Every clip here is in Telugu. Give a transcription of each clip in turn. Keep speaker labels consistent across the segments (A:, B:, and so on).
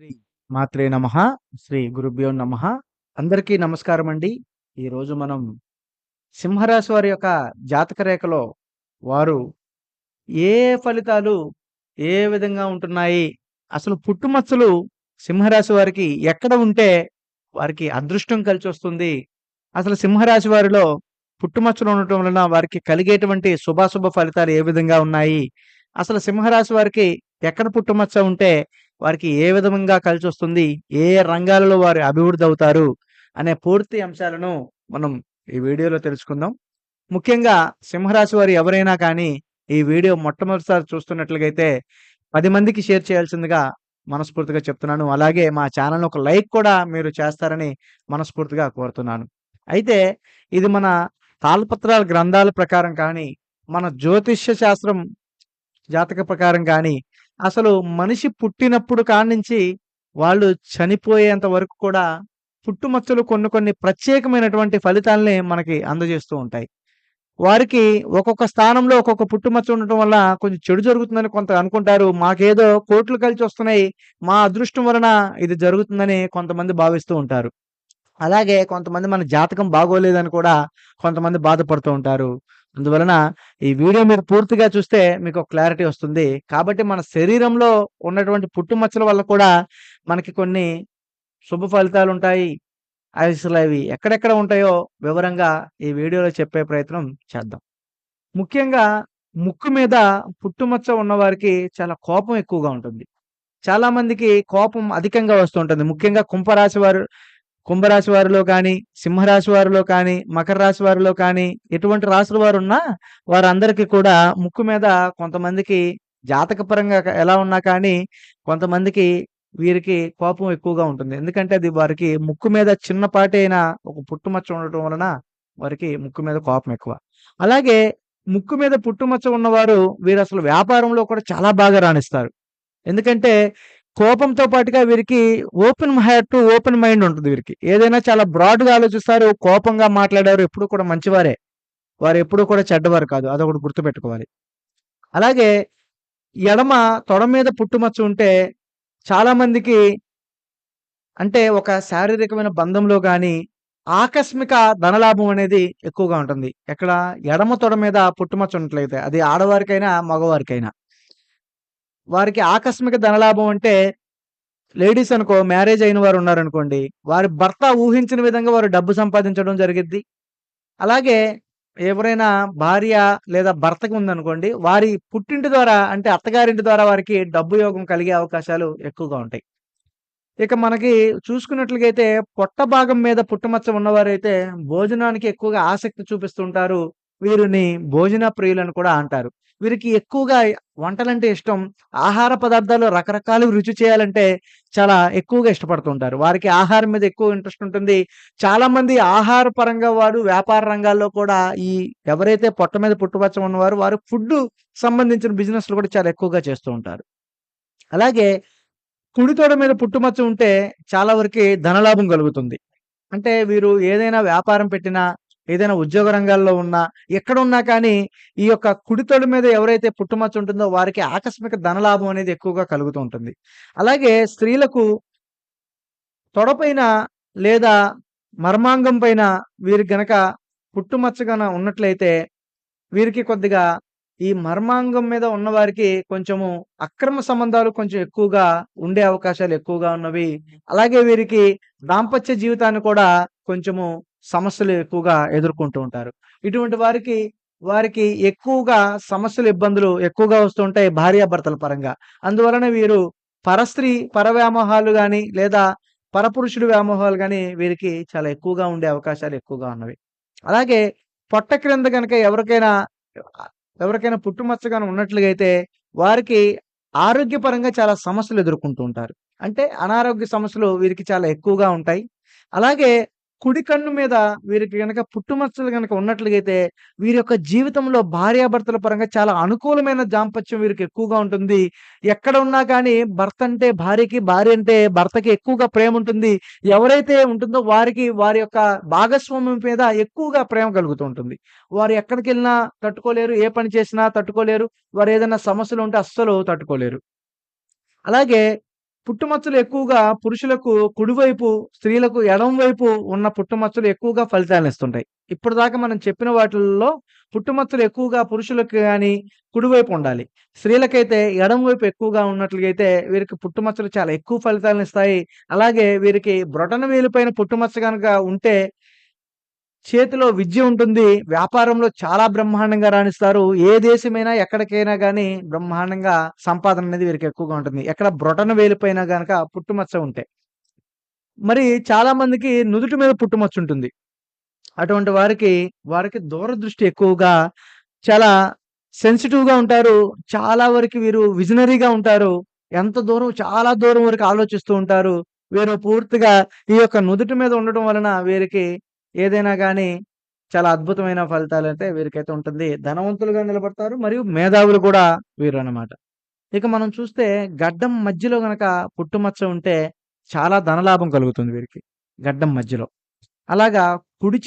A: శ్రీ మాత్రే నమ. శ్రీ గురుభ్యో నమ. అందరికీ నమస్కారం అండి. ఈరోజు మనం సింహరాశి వారి యొక్క జాతక రేఖలో వారు ఏ ఫలితాలు ఏ విధంగా ఉంటున్నాయి అసలు పుట్టుమచ్చలు సింహరాశి వారికి ఎక్కడ ఉంటే వారికి అదృష్టం కలిసి వస్తుంది అసలు సింహరాశి వారిలో పుట్టుమచ్చలు ఉండటం వలన వారికి కలిగేటువంటి శుభాశుభ ఫలితాలు ఏ విధంగా ఉన్నాయి అసలు సింహరాశి వారికి ఎక్కడ పుట్టుమచ్చ ఉంటే వారికి ఏ విధంగా కలిసి వస్తుంది ఏ రంగాలలో వారు అభివృద్ధి అవుతారు అనే పూర్తి అంశాలను మనం ఈ వీడియోలో తెలుసుకుందాం. ముఖ్యంగా సింహరాశి వారు ఎవరైనా కానీ ఈ వీడియో మొట్టమొదటిసారి చూస్తున్నట్లుగైతే పది మందికి షేర్ చేయాల్సిందిగా మనస్ఫూర్తిగా చెప్తున్నాను. అలాగే మా ఛానల్ ఒక లైక్ కూడా మీరు చేస్తారని మనస్ఫూర్తిగా కోరుతున్నాను. అయితే ఇది మన తాళపత్రాల గ్రంథాల ప్రకారం కానీ మన జ్యోతిష్య శాస్త్రం జాతక ప్రకారం కానీ అసలు మనిషి పుట్టినప్పుడు కానించి వాళ్ళు చనిపోయేంత వరకు కూడా పుట్టుమచ్చలు కొన్ని కొన్ని ప్రత్యేకమైనటువంటి ఫలితాలని మనకి అందజేస్తూ ఉంటాయి. వారికి ఒక్కొక్క స్థానంలో ఒక్కొక్క పుట్టుమచ్చ ఉండటం వల్ల కొంచెం చెడు జరుగుతుందని కొంత అనుకుంటారు. మాకేదో కోట్లు కలిసి వస్తున్నాయి మా అదృష్టం వలన ఇది జరుగుతుందని కొంతమంది భావిస్తూ ఉంటారు. అలాగే కొంతమంది మన జాతకం బాగోలేదని కూడా కొంతమంది బాధపడుతూ ఉంటారు. అందువలన ఈ వీడియో మీరు పూర్తిగా చూస్తే మీకు క్లారిటీ వస్తుంది. కాబట్టి మన శరీరంలో ఉన్నటువంటి పుట్టుమచ్చల వల్ల కూడా మనకి కొన్ని శుభ ఫలితాలు ఉంటాయి. అసలు అవి ఎక్కడెక్కడ ఉంటాయో వివరంగా ఈ వీడియోలో చెప్పే ప్రయత్నం చేద్దాం. ముఖ్యంగా ముక్కు మీద పుట్టుమచ్చ ఉన్నవారికి చాలా కోపం ఎక్కువగా ఉంటుంది. చాలామందికి కోపం అధికంగా వస్తూ ఉంటుంది. ముఖ్యంగా కుంభరాశి వారు కుంభరాశి వారిలో కానీ సింహరాశి వారిలో కానీ మకర రాశి వారిలో కానీ ఎటువంటి రాశుల వారు ఉన్నా వారందరికీ కూడా ముక్కు మీద కొంతమందికి జాతకపరంగా ఎలా ఉన్నా కానీ కొంతమందికి వీరికి కోపం ఎక్కువగా ఉంటుంది. ఎందుకంటే అది వారికి ముక్కు మీద చిన్నపాటి అయినా ఒక పుట్టుమచ్చ ఉండటం వలన వారికి ముక్కు మీద కోపం ఎక్కువ. అలాగే ముక్కు మీద పుట్టుమచ్చ ఉన్నవారు వీరు అసలు వ్యాపారంలో కూడా చాలా బాగా రాణిస్తారు. ఎందుకంటే కోపంతో పాటుగా వీరికి ఓపెన్ హార్ట్ ఓపెన్ మైండ్ ఉంటుంది వీరికి. ఏదైనా చాలా బ్రాడ్గా ఆలోచిస్తారు కోపంగా మాట్లాడారు ఎప్పుడు కూడా మంచివారే. వారు ఎప్పుడు కూడా చెడ్డవారు కాదు అదొకటి గుర్తుపెట్టుకోవాలి. అలాగే ఎడమ తొడ మీద పుట్టుమచ్చ ఉంటే చాలామందికి అంటే ఒక శారీరకమైన బంధంలో కానీ ఆకస్మిక ధనలాభం అనేది ఎక్కువగా ఉంటుంది. ఎక్కడ ఎడమ తొడ మీద పుట్టుమచ్చ ఉన్నట్లయితే అది ఆడవారికైనా మగవారికైనా. వారికి ఆకస్మిక ధనలాభం అంటే లేడీస్ అనుకో మ్యారేజ్ అయిన వారు ఉన్నారనుకోండి వారి భర్త ఊహించిన విధంగా వారు డబ్బు సంపాదించడం జరిగింది అలాగే ఎవరైనా భార్య లేదా భర్తకు ఉందనుకోండి వారి పుట్టింటి ద్వారా అంటే అత్తగారింటి ద్వారా వారికి డబ్బు యోగం కలిగే అవకాశాలు ఎక్కువగా ఉంటాయి. ఇక మనకి చూసుకున్నట్లయితే పొట్ట భాగం మీద పుట్టుమచ్చ ఉన్నవారైతే భోజనానికి ఎక్కువగా ఆసక్తి చూపిస్తుంటారు. వీరిని భోజన ప్రియులను కూడా అంటారు. వీరికి ఎక్కువగా వంటలంటే ఇష్టం. ఆహార పదార్థాలు రకరకాలు రుచి చేయాలంటే చాలా ఎక్కువగా ఇష్టపడుతుంటారు. వారికి ఆహారం మీద ఎక్కువ ఇంట్రెస్ట్ ఉంటుంది. చాలామంది ఆహార పరంగా వారు వ్యాపార రంగాల్లో కూడా ఈ ఎవరైతే పొట్ట మీద పుట్టుపచ్చ ఉన్నవారు వారు ఫుడ్ సంబంధించిన బిజినెస్లు కూడా చాలా ఎక్కువగా చేస్తూ ఉంటారు. అలాగే కుడితోడ మీద పుట్టుమచ్చ ఉంటే చాలా వరకు ధనలాభం కలుగుతుంది. అంటే వీరు ఏదైనా వ్యాపారం పెట్టినా ఏదైనా ఉద్యోగ రంగాల్లో ఉన్నా ఎక్కడ ఉన్నా కానీ ఈ యొక్క కుడితోడు మీద ఎవరైతే పుట్టుమచ్చ ఉంటుందో వారికి ఆకస్మిక ధనలాభం అనేది ఎక్కువగా కలుగుతూ ఉంటుంది. అలాగే స్త్రీలకు తొడపైన లేదా మర్మాంగం పైన వీరికి గనక పుట్టుమచ్చగన ఉన్నట్లయితే వీరికి కొద్దిగా ఈ మర్మాంగం మీద ఉన్నవారికి కొంచెము అక్రమ సంబంధాలు కొంచెం ఎక్కువగా ఉండే అవకాశాలు ఎక్కువగా ఉన్నవి. అలాగే వీరికి దాంపత్య జీవితాన్ని కూడా కొంచెము సమస్యలు ఎక్కువగా ఎదుర్కొంటూ ఉంటారు. ఇటువంటి వారికి వారికి ఎక్కువగా సమస్యలు ఇబ్బందులు ఎక్కువగా వస్తుంటాయి భార్యాభర్తల పరంగా. అందువలన వీరు పరస్త్రీ పరవ్యామోహాలు కానీ లేదా పరపురుషుడు వ్యామోహాలు కానీ వీరికి చాలా ఎక్కువగా ఉండే అవకాశాలు ఎక్కువగా ఉన్నవి. అలాగే పొట్ట క్రింద కనుక ఎవరికైనా ఎవరికైనా పుట్టుమచ్చ కానీ ఉన్నట్లుగైతే వారికి ఆరోగ్యపరంగా చాలా సమస్యలు ఎదుర్కొంటూ ఉంటారు. అంటే అనారోగ్య సమస్యలు వీరికి చాలా ఎక్కువగా ఉంటాయి. అలాగే కుడి కన్ను మీద వీరికి గనక పుట్టుమచ్చలు గనక ఉన్నట్లయితే వీరి యొక్క జీవితంలో భార్యాభర్తల పరంగా చాలా అనుకూలమైన దాంపత్యం వీరికి ఎక్కువగా ఉంటుంది. ఎక్కడ ఉన్నా కానీ భర్త అంటే భార్యకి భార్య అంటే భర్తకి ఎక్కువగా ప్రేమ ఉంటుంది ఎవరైతే ఉంటుందో వారికి వారి యొక్క భాగస్వామ్యం మీద ఎక్కువగా ప్రేమ కలుగుతూ ఉంటుంది. వారు ఎక్కడికి వెళ్ళినా తట్టుకోలేరు ఏ పని చేసినా తట్టుకోలేరు వారు ఏదైనా సమస్యలు ఉంటే అస్సలు తట్టుకోలేరు. అలాగే పుట్టుమచ్చలు ఎక్కువగా పురుషులకు కుడివైపు, స్త్రీలకు ఎడంవైపు ఉన్న పుట్టుమచ్చలు ఎక్కువగా ఫలితాలనిస్తుంటాయి. ఇప్పటిదాకా మనం చెప్పిన వాటిల్లో పుట్టుమచ్చలు ఎక్కువగా పురుషులకు కానీ కుడివైపు ఉండాలి. స్త్రీలకైతే ఎడంవైపు ఎక్కువగా ఉన్నట్లయితే వీరికి పుట్టుమచ్చలు చాలా ఎక్కువ ఫలితాలనిస్తాయి. అలాగే వీరికి బ్రొటన పైన పుట్టుమచ్చ కనుక ఉంటే చేతిలో విద్య ఉంటుంది. వ్యాపారంలో చాలా బ్రహ్మాండంగా రాణిస్తారు. ఏ దేశమైనా, ఎక్కడికైనా కానీ బ్రహ్మాండంగా సంపాదన అనేది వీరికి ఎక్కువగా ఉంటుంది. ఎక్కడ బ్రొటన వేలిపోయినా గనక పుట్టుమచ్చ ఉంటాయి మరి చాలా మందికి నుదుటి మీద పుట్టుమచ్చ ఉంటుంది. అటువంటి వారికి, వారికి దూరదృష్టి ఎక్కువగా చాలా సెన్సిటివ్‌గా ఉంటారు. చాలా వరకు వీరు విజనరీగా ఉంటారు. ఎంత దూరం చాలా దూరం వరకు ఆలోచిస్తూ ఉంటారు. వీరు పూర్తిగా ఈ యొక్క నుదుటి మీద ఉండటం వలన వీరికి ఏదైనా కానీ చాలా అద్భుతమైన ఫలితాలు అయితే వీరికైతే ఉంటుంది. ధనవంతులుగా నిలబడతారు. మరియు మేధావులు కూడా వీరు అనమాట ఇక మనం చూస్తే గడ్డం మధ్యలో గనక పుట్టుమచ్చ ఉంటే చాలా ధనలాభం కలుగుతుంది వీరికి. గడ్డం మధ్యలో. అలాగా కుడి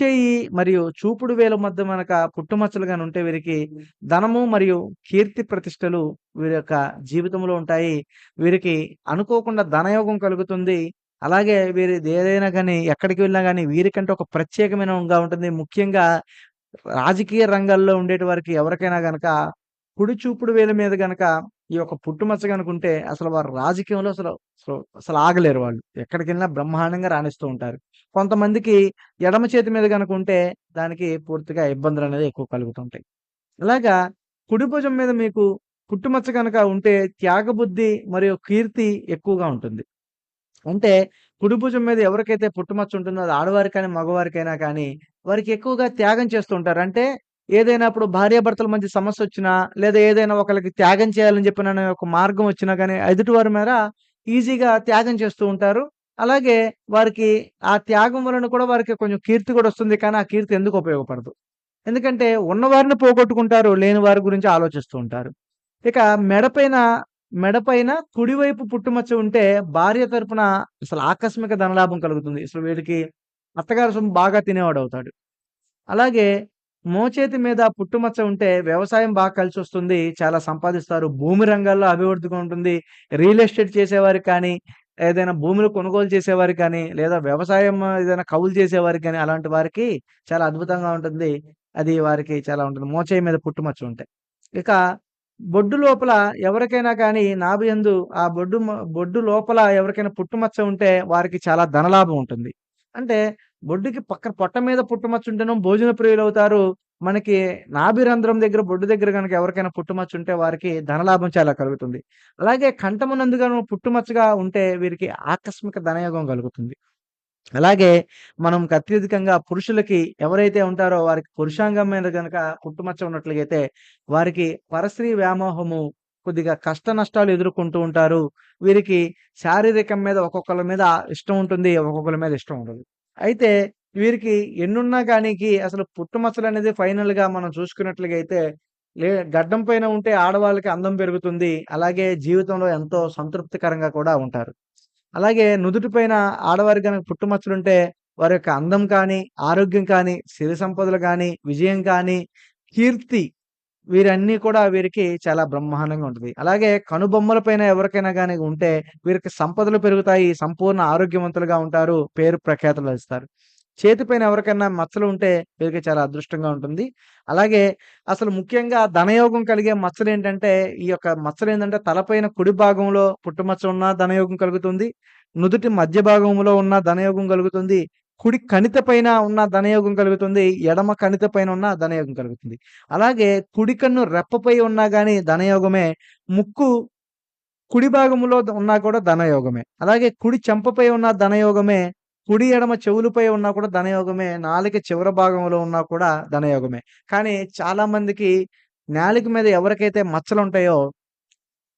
A: మరియు చూపుడు వేలు మధ్య గనక పుట్టుమచ్చలు కానీ ఉంటే వీరికి ధనము మరియు కీర్తి ప్రతిష్టలు వీరి యొక్క జీవితంలో ఉంటాయి. వీరికి అనుకోకుండా ధనయోగం కలుగుతుంది. అలాగే వీరి ఏదైనా కానీ ఎక్కడికి వెళ్ళినా కానీ వీరికంటే ఒక ప్రత్యేకమైనగా ఉంటుంది. ముఖ్యంగా రాజకీయ రంగాల్లో ఉండేటి వారికి ఎవరికైనా గనక కుడి చూపుడు వేల మీద గనక ఈ యొక్క పుట్టుమచ్చ కనుకుంటే అసలు వారు రాజకీయంలో అసలు అసలు ఆగలేరు వాళ్ళు. ఎక్కడికి వెళ్ళినా బ్రహ్మాండంగా రాణిస్తూ ఉంటారు. కొంతమందికి ఎడమ చేతి మీద కనుకుంటే ఉంటే దానికి పూర్తిగా ఇబ్బందులు అనేది ఎక్కువ కలుగుతుంటాయి. అలాగా కుడి భుజం మీద మీకు పుట్టుమచ్చ కనుక ఉంటే త్యాగబుద్ధి మరియు కీర్తి ఎక్కువగా ఉంటుంది. అంటే కుడిభుజం మీద ఎవరికైతే పుట్టుమచ్చ ఉంటుందో అది ఆడవారికైనా, మగవారికైనా కానీ వారికి ఎక్కువగా త్యాగం చేస్తూ ఉంటారు. అంటే ఏదైనా ఇప్పుడు భార్యాభర్తల మధ్య సమస్యొచ్చినా, లేదా ఏదైనా ఒకరికి త్యాగం చేయాలని చెప్పిన ఒక మార్గం వచ్చినా గాని ఎదుటివారి మీద ఈజీగా త్యాగం చేస్తూ ఉంటారు. అలాగే వారికి ఆ త్యాగం వలన కూడా వారికి కొంచెం కీర్తి కూడా వస్తుంది. కానీ ఆ కీర్తి ఎందుకు ఉపయోగపడదు. ఎందుకంటే ఉన్నవారిని పోగొట్టుకుంటారు. లేని వారి గురించి ఆలోచిస్తూ ఉంటారు. ఇక మెడపైన మెడపైన కుడివైపు పుట్టుమచ్చ ఉంటే భార్య తరపున అసలు ఆకస్మిక ధనలాభం కలుగుతుంది. అసలు వీడికి అత్తగారి సొమ్ము బాగా తినేవాడు అవుతాడు అలాగే మోచేతి మీద పుట్టుమచ్చ ఉంటే వ్యవసాయం బాగా కలిసి వస్తుంది చాలా సంపాదిస్తారు. భూమి రంగాల్లో అభివృద్ధిగా ఉంటుంది. రియల్ ఎస్టేట్ చేసేవారికి కానీ, ఏదైనా భూమిని కొనుగోలు చేసేవారికి కానీ, లేదా వ్యవసాయం ఏదైనా కౌలు చేసేవారికి కానీ అలాంటి వారికి చాలా అద్భుతంగా ఉంటుంది. అది వారికి చాలా ఉంటుంది. మోచేయి మీద పుట్టుమచ్చ ఉంటే. ఇక బొడ్డు లోపల ఎవరికైనా కానీ నాభి యందు ఆ బొడ్డు బొడ్డు లోపల ఎవరికైనా పుట్టుమచ్చ ఉంటే వారికి చాలా ధనలాభం ఉంటుంది. అంటే బొడ్డుకి పక్కన పొట్ట మీద పుట్టుమచ్చ ఉంటేనో భోజన ప్రియులు అవుతారు మనకి నాభి రంధ్రం దగ్గర బొడ్డు దగ్గర గనక ఎవరికైనా పుట్టుమచ్చ ఉంటే వారికి ధనలాభం చాలా కలుగుతుంది. అలాగే కంఠమునందు పుట్టుమచ్చగా ఉంటే వీరికి ఆకస్మిక ధనయోగం కలుగుతుంది. అలాగే మనం అత్యధికంగా పురుషులకి ఎవరైతే ఉంటారో వారికి పురుషాంగం మీద కనుక పుట్టుమచ్చ ఉన్నట్లయితే వారికి పరస్త్రీ వ్యామోహము కొద్దిగా కష్ట నష్టాలు ఎదుర్కొంటూ ఉంటారు. వీరికి శారీరకం మీద ఒక్కొక్కరి మీద ఇష్టం ఉంటుంది. ఒక్కొక్కరి మీద ఇష్టం ఉంటుంది అయితే వీరికి ఎన్నున్నా కానీ అసలు పుట్టుమచ్చలనేది ఫైనల్‌గా మనం చూసుకున్నట్లయితే లే గడ్డం పైన ఉంటే ఆడవాళ్ళకి అందం పెరుగుతుంది. అలాగే జీవితంలో ఎంతో సంతృప్తికరంగా కూడా ఉంటారు. అలాగే నుదుటి పైన ఆడవారికి గనక పుట్టుమచ్చలుంటే వారి యొక్క అందం కానీ, ఆరోగ్యం కానీ, సిరి సంపదలు కానీ విజయం కానీ, కీర్తి వీరన్నీ కూడా వీరికి చాలా బ్రహ్మాండంగా ఉంటుంది అలాగే కనుబొమ్మల పైన ఎవరికైనా కానీ ఉంటే వీరికి సంపదలు పెరుగుతాయి. సంపూర్ణ ఆరోగ్యవంతులుగా ఉంటారు. పేరు ప్రఖ్యాతులొస్తారు. చేతిపైన ఎవరికైనా మచ్చలు ఉంటే వీరికి చాలా అదృష్టంగా ఉంటుంది. అలాగే అసలు ముఖ్యంగా ధనయోగం కలిగే మచ్చలు ఏంటంటే ఈ యొక్క మచ్చలు ఏంటంటే తలపైన కుడి భాగంలో పుట్టుమచ్చ ఉన్న ధనయోగం కలుగుతుంది. నుదుటి మధ్య భాగంలో ఉన్న ధనయోగం కలుగుతుంది. కుడి కణిత పైన ఉన్న ధనయోగం కలుగుతుంది. ఎడమ కణిత పైన ఉన్న ధనయోగం కలుగుతుంది. అలాగే కుడి కన్ను రెప్పపై ఉన్నా కానీ ధనయోగమే. ముక్కు కుడి భాగంలో ఉన్నా కూడా ధనయోగమే. అలాగే కుడి చెంపపై ఉన్న ధనయోగమే. కుడి, ఎడమ చెవులపై ఉన్నా కూడా ధనయోగమే. నాలుక చివరి భాగంలో ఉన్నా కూడా ధనయోగమే. కానీ చాలా మందికి నాలుక మీద ఎవరికైతే మచ్చలు ఉంటాయో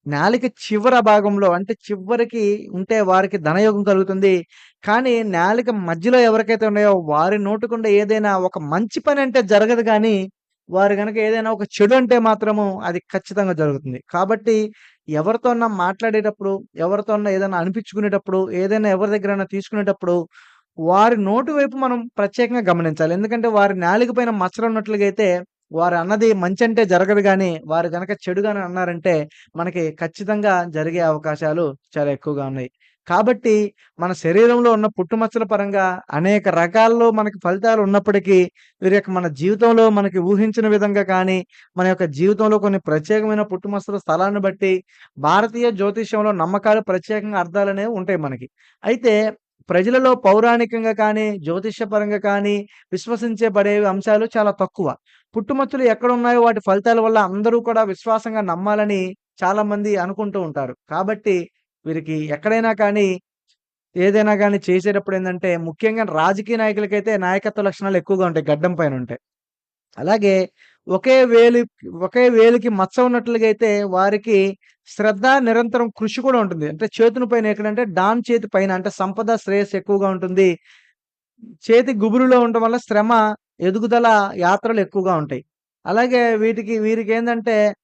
A: నాలిక చివర భాగంలో అంటే చివరికి ఉంటే వారికి ధనయోగం కలుగుతుంది. కానీ నాలిక మధ్యలో ఎవరికైతే ఉన్నాయో వారి నోటుకుండా ఏదైనా ఒక మంచి పని అంటే జరగదు కానీ వారు కనుక ఏదైనా ఒక చెడు అంటే మాత్రము అది ఖచ్చితంగా జరుగుతుంది. కాబట్టి ఎవరితోన్నా మాట్లాడేటప్పుడు, ఎవరితోన్నా ఏదైనా అనిపించుకునేటప్పుడు, ఏదైనా ఎవరి దగ్గరైనా తీసుకునేటప్పుడు వారి నోటు వైపు మనం ప్రత్యేకంగా గమనించాలి. ఎందుకంటే వారి నాలుగు పైన మచ్చలున్నట్లుగైతే వారు అన్నది మంచి అంటే జరగదు కానీ వారు కనుక చెడుగానే అన్నారంటే, మనకి ఖచ్చితంగా జరిగే అవకాశాలు చాలా ఎక్కువగా ఉన్నాయి. కాబట్టి మన శరీరంలో ఉన్న పుట్టుమచ్చల పరంగా అనేక రకాల్లో మనకి ఫలితాలు ఉన్నప్పటికీ, వీరి యొక్క మన జీవితంలో మనకి ఊహించిన విధంగా కానీ, మన యొక్క జీవితంలో కొన్ని ప్రత్యేకమైన పుట్టుమచ్చల స్థలాన్ని బట్టి, భారతీయ జ్యోతిష్యంలో నమ్మకాలు ప్రత్యేకంగా అర్థాలనేవి ఉంటాయి మనకి. అయితే ప్రజలలో పౌరాణికంగా కానీ, జ్యోతిష్యపరంగా కానీ, విశ్వసించబడే అంశాలు చాలా తక్కువ. పుట్టుమచ్చలు ఎక్కడున్నాయో వాటి ఫలితాల వల్ల అందరూ కూడా విశ్వాసంగా నమ్మాలని చాలామంది అనుకుంటూ ఉంటారు. కాబట్టి వీరికి ఎక్కడైనా కానీ, ఏదైనా కానీ చేసేటప్పుడు ఏంటంటే ముఖ్యంగా రాజకీయ నాయకులకైతే నాయకత్వ లక్షణాలు ఎక్కువగా ఉంటాయి. గడ్డం పైన ఉంటాయి. అలాగే ఒకే వేలు ఒకే వేలికి మచ్చ ఉన్నట్లుగా అయితే వారికి శ్రద్ధ, నిరంతరం కృషి కూడా ఉంటుంది. అంటే చేతుని పైన ఎక్కడంటే డాన్ చేతి పైన అంటే సంపద, శ్రేయస్సు ఎక్కువగా ఉంటుంది. చేతి గుబురులో ఉండడం వల్ల శ్రమ, ఎదుగుదల, యాత్రలు ఎక్కువగా ఉంటాయి. అలాగే వీటికి వీరికేందంటే ఏంటంటే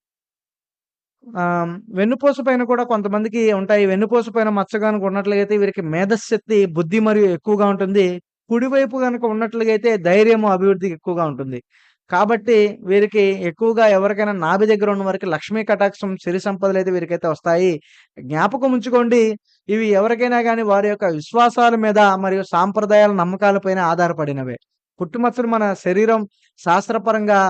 A: వెన్నుపూస పైన కూడా కొంతమందికి ఉంటాయి. వెన్నుపూస పైన మచ్చ ఉన్నట్లయితే వీరికి మేధశక్తి బుద్ధి మరియు ఎక్కువగా ఉంటుంది. కుడివైపు కనుక ఉన్నట్లుగైతే ధైర్యము, అభివృద్ధి ఎక్కువగా ఉంటుంది. కాబట్టి వీరికి ఎక్కువగా ఎవరికైనా నాభి దగ్గర ఉన్న వారికి లక్ష్మీ కటాక్షం, సిరి సంపదలైతే వీరికైతే వస్తాయి. జ్ఞాపకం ఉంచుకోండి. ఇవి ఎవరికైనా కానీ వారి యొక్క విశ్వాసాల మీద మరియు సాంప్రదాయాల నమ్మకాల పైన ఆధారపడినవే. పుట్టుమచ్చలు మన శరీరం శాస్త్రపరంగా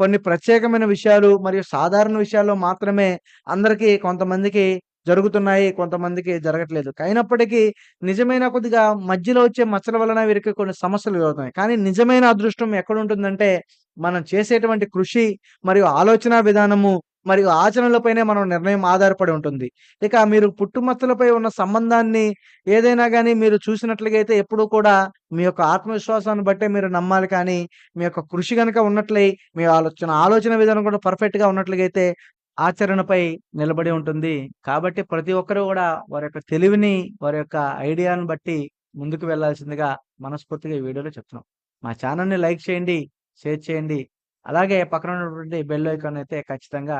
A: కొన్ని ప్రత్యేకమైన విషయాలు మరియు సాధారణ విషయాల్లో మాత్రమే అందరికీ కొంతమందికి జరుగుతున్నాయి. కొంతమందికి జరగట్లేదు. అయినప్పటికీ నిజమైన కొద్దిగా మధ్యలో వచ్చే మచ్చల వలన వీరికి కొన్ని సమస్యలు జరుగుతున్నాయి కానీ నిజమైన అదృష్టం ఎక్కడుంటుందంటే, మనం చేసేటువంటి కృషి మరియు ఆలోచన విధానము మరియు ఆచరణలపైనే మనం నిర్ణయం ఆధారపడి ఉంటుంది. ఇక మీరు పుట్టుమచ్చలపై ఉన్న సంబంధాన్ని ఏదైనా కానీ మీరు చూసినట్లయితే ఎప్పుడూ కూడా మీ యొక్క ఆత్మవిశ్వాసాన్ని బట్టే మీరు నమ్మాలి కానీ, మీ యొక్క కృషి కనుక ఉన్నట్లయి, మీ ఆలోచన ఆలోచన విధానం కూడా పర్ఫెక్ట్‌గా ఉన్నట్లుగైతే ఆచరణపై నిలబడి ఉంటుంది. కాబట్టి ప్రతి ఒక్కరు కూడా వారి యొక్క తెలివిని, వారి యొక్క ఐడియాను బట్టి ముందుకు వెళ్ళాల్సిందిగా మనస్ఫూర్తిగా ఈ వీడియోలో చెప్తున్నాం. మా ఛానల్ని లైక్ చేయండి, షేర్ చేయండి. అలాగే పక్కన ఉన్నటువంటి బెల్ ఐకాన్ అయితే ఖచ్చితంగా